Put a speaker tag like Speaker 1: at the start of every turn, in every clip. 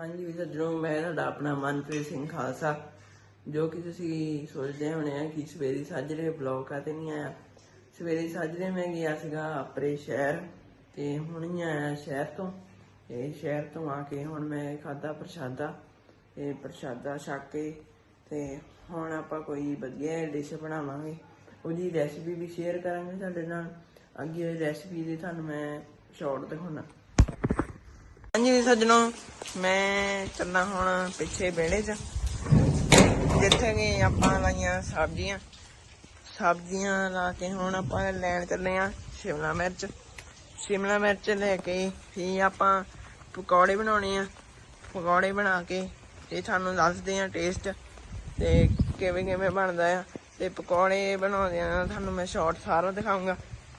Speaker 1: ਹਾਂਜੀ ਵੀ ਸੱਜਣੋ ਮੈਂ ਤੁਹਾਡਾ ਆਪਣਾ ਮਨਪ੍ਰੀਤ ਸਿੰਘ ਖਾਲਸਾ, ਜੋ ਕਿ ਤੁਸੀਂ ਸੋਚਦੇ ਹੋਣੇ ਆ ਕਿ ਸਵੇਰੀ ਸਾਜਰੇ ਬਲੌਗ ਕਾਤੇ ਨਹੀਂ ਆਇਆ। ਸਵੇਰੀ ਸਾਜਰੇ ਮੈਂ ਗਿਆ ਸੀਗਾ ਆਪਣੇ ਸ਼ਹਿਰ ਤੇ ਹੁਣ ਹੀ ਆਇਆ ਸ਼ਹਿਰ ਤੋਂ। ਤੇ ਸ਼ਹਿਰ ਤੋਂ ਆ ਕੇ ਹੁਣ ਮੈਂ ਖਾਦਾ ਪ੍ਰਸ਼ਾਦਾ, ਤੇ ਪ੍ਰਸ਼ਾਦਾ ਛਕ ਕੇ ਤੇ ਹੁਣ ਆਪਾਂ ਕੋਈ ਵਧੀਆ ਡਿਸ਼ ਬਣਾਵਾਂਗੇ। ਉਹਦੀ ਰੈਸਿਪੀ ਵੀ ਸ਼ੇਅਰ ਕਰਾਂਗੇ ਤੁਹਾਡੇ ਨਾਲ। ਅੱਗੇ ਰੈਸਿਪੀ ਦੀ ਤੁਹਾਨੂੰ ਮੈਂ ਸ਼ਾਰਟ ਦਿਖਾਉਣਾ। ਸੱਜਣੋ, ਮੈਂ ਚੱਲਾਂ ਹੁਣ ਪਿੱਛੇ ਵਿਹੜੇ 'ਚ। ਜਿੱਥੇ ਕਿ ਆਪਾਂ ਲਾਈਆਂ ਸਬਜ਼ੀਆਂ। ਸਬਜ਼ੀਆਂ ਲਾ ਕੇ ਹੁਣ ਆਪਾਂ ਲੈਣ ਚੱਲੇ ਆ ਸ਼ਿਮਲਾ ਮਿਰਚ। ਸ਼ਿਮਲਾ ਮਿਰਚ ਲੈ ਕੇ ਫਿਰ ਆਪਾਂ ਪਕੌੜੇ ਬਣਾਉਣੇ ਆ। ਪਕੌੜੇ ਬਣਾ ਕੇ ਤੇ ਤੁਹਾਨੂੰ ਦੱਸਦੇ ਆ ਟੇਸਟ ਤੇ ਕਿਵੇਂ ਕਿਵੇਂ ਬਣਦਾ ਆ। ਤੇ ਪਕੌੜੇ ਬਣਾਉਂਦੇ ਆ ਤੁਹਾਨੂੰ ਮੈਂ ਸ਼ਾਰਟ ਸਾਰਾ ਦਿਖਾਉਂਗਾ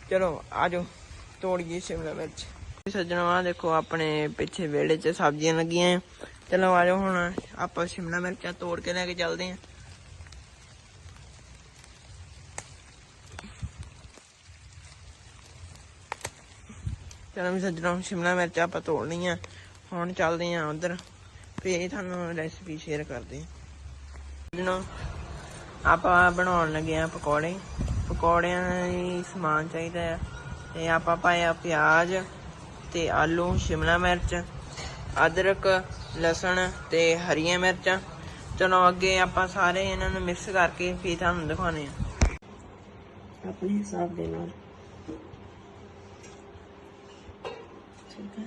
Speaker 1: ਚਲੋ, ਆਜੋ, ਤੋੜੀਏ ਸ਼ਿਮਲਾ ਮਿਰਚ। ਸੱਜਣੋ ਆ ਦੇਖੋ, ਆਪਣੇ ਪਿੱਛੇ ਵਿਹੜੇ 'ਚ ਸਬਜ਼ੀਆਂ ਲੱਗੀਆਂ ਆ ਚਲੋ ਆਜੋ ਹੁਣ, ਆਪਾਂ ਸ਼ਿਮਲਾ ਮਿਰਚਾਂ ਤੋੜ ਕੇ ਲੈ ਕੇ ਚੱਲਦੇ ਆ। ਚਲੋ ਵੀ ਸੱਜਣੋ ਸ਼ਿਮਲਾ ਮਿਰਚਾਂ ਆਪਾਂ ਤੋੜ ਲਈਆਂ ਹੁਣ ਚੱਲਦੇ ਆ ਉਧਰ, ਫੇਰ ਤੁਹਾਨੂੰ ਰੈਸਿਪੀ ਸ਼ੇਅਰ ਕਰਦੇ ਆ। ਸੱਜਣੋ, ਆਪਾਂ ਬਣਾਉਣ ਲੱਗੇ ਆ ਪਕੌੜੇ। ਪਕੌੜਿਆਂ ਲਈ ਸਮਾਨ ਚਾਹੀਦਾ ਆ। ਤੇ ਆਪਾਂ ਪਾਇਆ ਪਿਆਜ਼ ਤੇ ਆਲੂ, ਸ਼ਿਮਲਾ ਮਿਰਚ, ਅਦਰਕ, ਲਸਣ ਤੇ ਹਰੀਆਂ ਮਿਰਚਾਂ। ਚਲੋ ਅੱਗੇ ਆਪਾਂ ਸਾਰੇ ਇਹਨਾਂ ਨੂੰ ਮਿਕਸ ਕਰਕੇ ਫਿਰ ਤੁਹਾਨੂੰ ਦਿਖਾਉਣੇ ਆ
Speaker 2: ਆਪਣੇ ਹਿਸਾਬ ਦੇ ਨਾਲ। ਠੀਕ ਹੈ।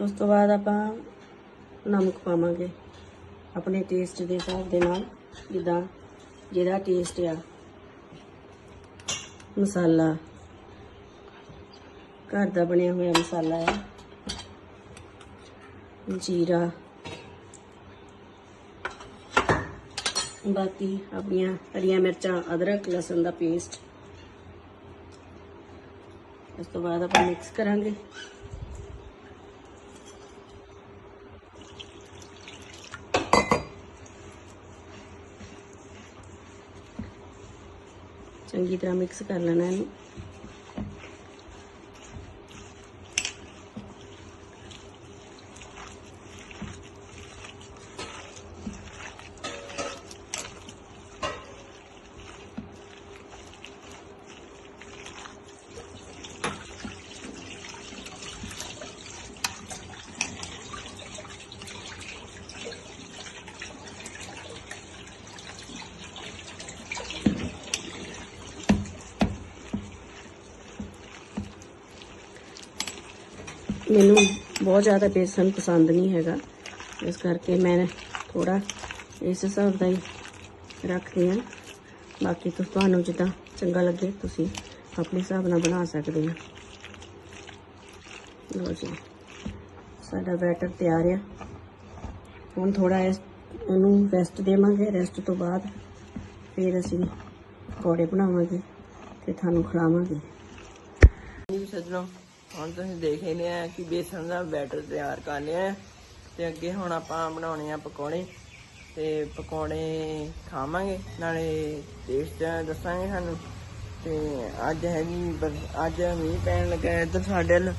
Speaker 2: ਉਸ ਤੋਂ ਬਾਅਦ ਆਪਾਂ ਨਮਕ ਪਾਵਾਂਗੇ। ਆਪਣੇ ਟੇਸਟ ਦੇ ਹਿਸਾਬ ਦੇ ਨਾਲ, ਜਿੱਦਾਂ ਜਿਹਦਾ ਟੇਸਟ ਆ। ਮਸਾਲਾ। ਘਰ ਦਾ ਬਣਿਆ ਹੋਇਆ ਮਸਾਲਾ ਹੈ। ਜੀਰਾ। ਬਾਕੀ ਆਪਣੀਆਂ ਹਰੀਆਂ ਮਿਰਚਾਂ, ਅਦਰਕ, ਲਸਣ ਦਾ ਪੇਸਟ ਇਸ ਤੋਂ ਬਾਅਦ ਆਪਾਂ ਮਿਕਸ ਕਰਾਂਗੇ। ਚੰਗੀ ਤਰ੍ਹਾਂ ਮਿਕਸ ਕਰ ਲੈਣਾ ਇਹਨੂੰ। ਮੈਨੂੰ ਬਹੁਤ ਜ਼ਿਆਦਾ ਬੇਸਨ ਪਸੰਦ ਨਹੀਂ ਹੈਗਾ। ਇਸ ਕਰਕੇ ਮੈਂ ਥੋੜਾ ਇਸ ਹਿਸਾਬ ਦਾ ਹੀ ਰੱਖਦੀ ਹਾਂ। ਬਾਕੀ ਤੁਹਾਨੂੰ ਜਿੱਦਾਂ ਚੰਗਾ ਲੱਗੇ, ਤੁਸੀਂ ਆਪਣੇ ਹਿਸਾਬ ਨਾਲ ਬਣਾ ਸਕਦੇ ਹੋ। ਲਓ ਜੀ, ਸਾਡਾ ਬੈਟਰ ਤਿਆਰ ਆ। ਹੁਣ ਥੋੜਾ ਇਸ ਇਹਨੂੰ ਰੈਸਟ ਦੇਵਾਂਗੇ। ਰੈਸਟ ਤੋਂ ਬਾਅਦ ਫਿਰ ਅਸੀਂ ਪਕੌੜੇ ਬਣਾਵਾਂਗੇ ਤੇ ਤੁਹਾਨੂੰ ਖਿਲਾਵਾਂਗੇ।
Speaker 1: ਜੀ ਸੱਜਣੋ। ਹੁਣ ਤੁਸੀਂ ਦੇਖ ਹੀ ਲਿਆ ਕਿ ਬੇਸਣ ਦਾ ਬੈਟਰ ਤਿਆਰ ਕਰ ਲਿਆ ਹੈ ਤੇ ਅੱਗੇ ਹੁਣ ਆਪਾਂ ਬਣਾਉਣੇ ਆ ਪਕੌੜੇ ਤੇ ਪਕੌੜੇ ਖਾਵਾਂਗੇ, ਨਾਲੇ ਟੇਸਟ ਦੱਸਾਂਗੇ ਸਾਨੂੰ। ਤੇ ਅੱਜ ਹੈਗੀ ਬਰ- ਅੱਜ ਮੀਂਹ ਪੈਣ ਲੱਗਾ ਇੱਧਰ ਸਾਡੇ ਵੱਲ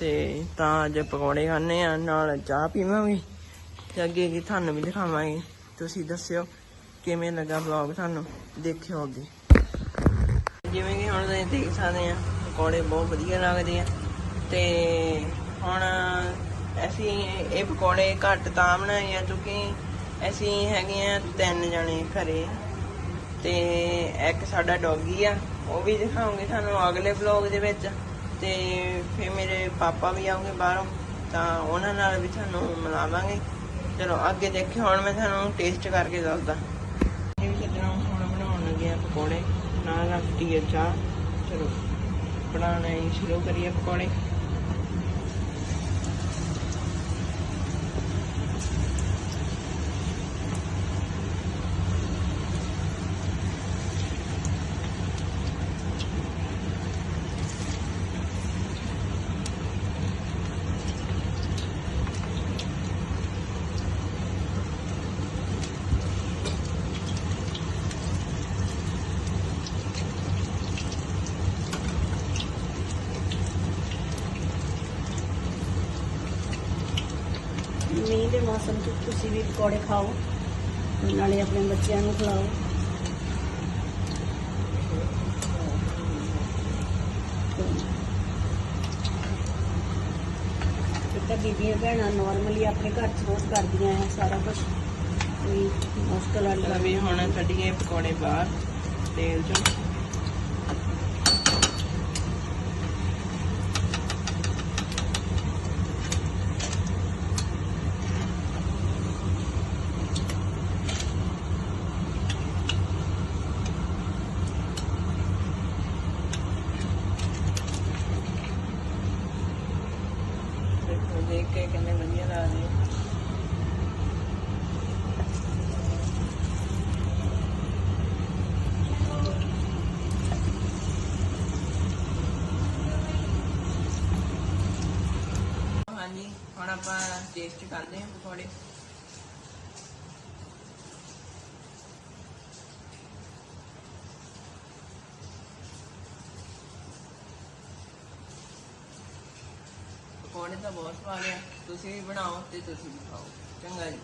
Speaker 1: ਤੇ ਤਾਂ ਅੱਜ ਪਕੌੜੇ ਖਾਣੇ ਆ ਨਾਲ ਚਾਹ ਪੀਵਾਂਗੇ ਤੇ ਅੱਗੇ ਕੀ ਤੁਹਾਨੂੰ ਵੀ ਦਿਖਾਵਾਂਗੇ। ਤੁਸੀਂ ਦੱਸਿਓ ਕਿਵੇਂ ਲੱਗਾ ਵਲੌਗ ਤੁਹਾਨੂੰ, ਦੇਖਿਓ ਅੱਗੇ। ਜਿਵੇਂ ਕਿ ਹੁਣ ਤੁਸੀਂ ਦੇਖ ਸਕਦੇ ਆ ਪਕੌੜੇ ਬਹੁਤ ਵਧੀਆ ਲੱਗਦੇ ਆ। ਤੇ ਹੁਣ ਅਸੀਂ ਇਹ ਪਕੌੜੇ ਘੱਟ ਤਾਂ ਬਣਾਏ ਆ, ਕਿਉਂਕਿ ਅਸੀਂ ਹੈਗੇ ਆ ਤਿੰਨ ਜਣੇ ਘਰੇ। ਤੇ ਇੱਕ ਸਾਡਾ ਡੌਗੀ ਆ, ਉਹ ਵੀ ਦਿਖਾਉਂਗੇ ਤੁਹਾਨੂੰ ਅਗਲੇ ਵਲੌਗ ਦੇ ਵਿੱਚ। ਤੇ ਫਿਰ ਮੇਰੇ ਪਾਪਾ ਵੀ ਆਉਂਗੇ ਬਾਹਰੋਂ, ਤਾਂ ਉਹਨਾਂ ਨਾਲ ਵੀ ਤੁਹਾਨੂੰ ਮਿਲਾਵਾਂਗੇ। ਚਲੋ, ਅੱਗੇ ਦੇਖਿਓ, ਹੁਣ ਮੈਂ ਤੁਹਾਨੂੰ ਟੇਸਟ ਕਰਕੇ ਦੱਸਦਾ। ਇਹ ਵੀ ਸੱਜਣਾ ਹੁਣ ਬਣਾਉਣ ਲੱਗੇ ਆ ਪਕੌੜੇ, ਨਾਲ ਰੱਖਤੀ ਹੈ ਚਾਹ। ਚਲੋ। ਬਣਾਉਣੇ ਸ਼ੁਰੂ ਕਰੀਏ ਪਕੌੜੇ।
Speaker 2: ਮੀਂਹ ਦੇ ਮੌਸਮ 'ਚ ਤੁਸੀਂ ਵੀ ਪਕੌੜੇ ਖਾਓ ਨਾਲੇ ਆਪਣੇ ਬੱਚਿਆਂ ਨੂੰ ਖਿਲਾਓ। ਇੱਕ ਤਾਂ ਬੀਬੀਆਂ ਭੈਣਾਂ ਨਾਰਮਲੀ ਆਪਣੇ ਘਰ 'ਚ ਰੋਜ਼ ਕਰਦੀਆਂ ਹੈ ਸਾਰਾ ਕੁਝ ਕੋਈ ਮੁਸ਼ਕਲ ਵਾਲੀ ਗੱਲ
Speaker 1: ਵੀ ਹੁਣ ਕੱਢੀਏ ਪਕੌੜੇ ਬਾਹਰ, ਤੇਲ ਚੋਂ। ਹੁਣ ਆਪਾਂ ਟੇਸਟ ਕਰਦੇ ਹਾਂ ਪਕੌੜੇ। ਪਕੌੜੇ ਤਾਂ ਬਹੁਤ ਸਵਾਦ ਆ। ਤੁਸੀਂ ਵੀ ਬਣਾਓ ਤੇ ਤੁਸੀਂ ਵੀ ਖਾਓ। ਚੰਗਾ ਜੀ।